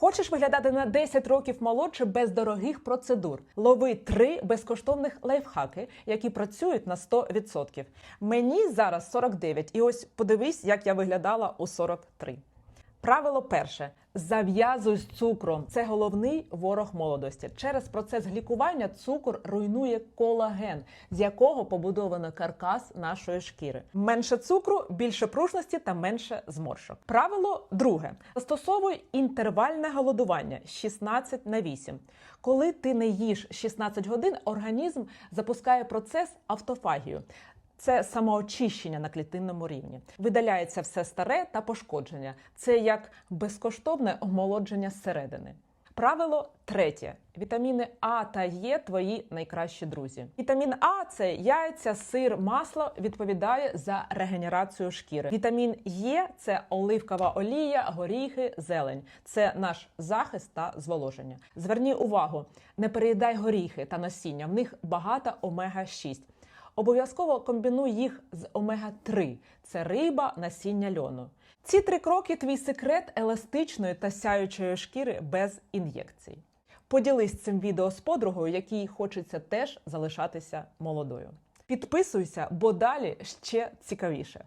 Хочеш виглядати на 10 років молодше без дорогих процедур? Лови три безкоштовних лайфхаки, які працюють на 100%. Мені зараз 49, і ось подивись, як я виглядала у 43. Правило перше: зав'язуй з цукром. Це головний ворог молодості. Через процес глікування цукор руйнує колаген, з якого побудовано каркас нашої шкіри. Менше цукру, більше пружності та менше зморшок. Правило друге: застосовуй інтервальне голодування 16 на 8. Коли ти не їш 16 годин, організм запускає процес автофагію. Це самоочищення на клітинному рівні. Видаляється все старе та пошкодження. Це як безкоштовне омолодження зсередини. Правило третє: вітаміни А та Е твої найкращі друзі. Вітамін А це яйця, сир, масло відповідає за регенерацію шкіри. Вітамін Е це оливкова олія, горіхи, зелень. Це наш захист та зволоження. Зверні увагу, не переїдай горіхи та насіння. В них багато омега 6 Обов'язково комбінуй їх з омега-3 це риба, насіння льону. Ці три кроки твій секрет еластичної та сяючої шкіри без ін'єкцій. Поділись цим відео з подругою, якій хочеться теж залишатися молодою. Підписуйся, бо далі ще цікавіше.